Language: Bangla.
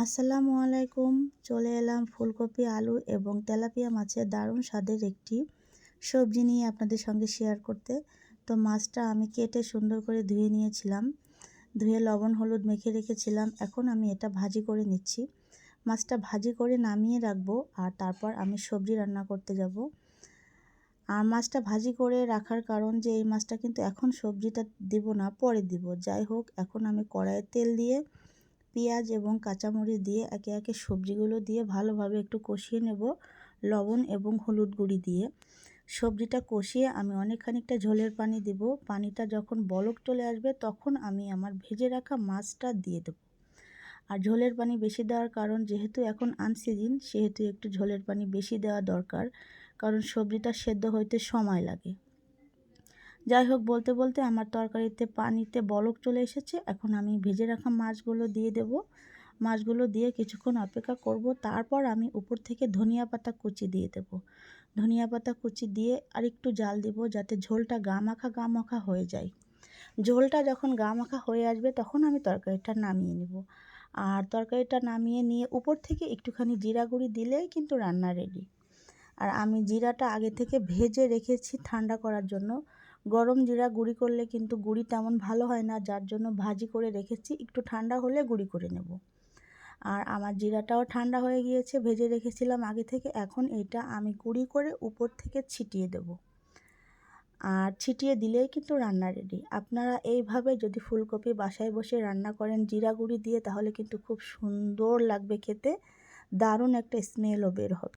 আসসালামু আলাইকুম। চলে এলাম ফুলকপি, আলু এবং তেলাপিয়া মাছের দারুণ স্বাদের একটি সবজি নিয়ে আপনাদের সঙ্গে শেয়ার করতে। তো মাছটা আমি কেটে সুন্দর করে ধুয়ে নিয়েছিলাম। ধুয়ে লবণ, হলুদ মেখে রেখেছিলাম। এখন আমি এটা ভাজি করে নিচ্ছি। মাছটা ভাজি করে নামিয়ে রাখব আর তারপর আমি সবজি রান্না করতে যাব। আর মাছটা ভাজি করে রাখার কারণ যে, এই মাছটা কিন্তু এখন সবজিটা দিব না, পরে দিব। যাই হোক, এখন আমি কড়াইয়ে তেল দিয়ে পেঁয়াজ এবং কাঁচামরিচ দিয়ে একে একে সবজিগুলো দিয়ে ভালোভাবে একটু কষিয়ে নেব, লবণ এবং হলুদ গুঁড়ি দিয়ে। সবজিটা কষিয়ে আমি অনেক খানিকটা ঝোলের পানি দেব। পানিটা যখন বলক চলে আসবে তখন আমি আমার ভেজে রাখা মাছটা দিয়ে দেব। আর ঝোলের পানি বেশি দেওয়ার কারণ যেহেতু এখন আনসিজন সেহেতু একটু ঝোলের পানি বেশি দেওয়া দরকার, কারণ সবজিটা সেদ্ধ হইতে সময় লাগে। যাই হোক বলতে বলতে আমার তরকারিতে পানিতে বলক চলে এসেছে। এখন আমি ভেজে রাখা মাছগুলো দিয়ে দেব। মাছগুলো দিয়ে কিছুক্ষণ অপেক্ষা করব। তারপর আমি উপর থেকে ধনিয়া পাতা কুচি দিয়ে দেব। ধনিয়া পাতা কুচি দিয়ে আর একটু জাল দেব যাতে ঝোলটা গা মাখা গা মাখা হয়ে যায়। ঝোলটা যখন গা মাখা হয়ে আসবে তখন আমি তরকারিটা নামিয়ে নেব। আর তরকারিটা নামিয়ে নিয়ে উপর থেকে একটুখানি জিরা গুঁড়ি দিলেই কিন্তু রান্না রেডি আর আমি জিরাটা আগে থেকে ভেজে রেখেছি ঠান্ডা করার জন্য। গরম জিরা গুঁড়ি করলে কিন্তু গুঁড়ি তেমন ভালো হয় না, যার জন্য ভাজি করে রেখেছি। একটু ঠান্ডা হলে গুঁড়ি করে নেব। আর আমার জিরাটাও ঠান্ডা হয়ে গিয়েছে, ভেজে রেখেছিলাম আগে থেকে। এখন এটা আমি গুঁড়ি করে উপর থেকে ছিটিয়ে দেব। আর ছিটিয়ে দিলেই কিন্তু রান্না রেডি আপনারা এইভাবে যদি ফুলকপি বাসায় বসে রান্না করেন জিরা গুঁড়ি দিয়ে, তাহলে কিন্তু খুব সুন্দর লাগবে খেতে। দারুণ একটা স্মেলও বের হবে।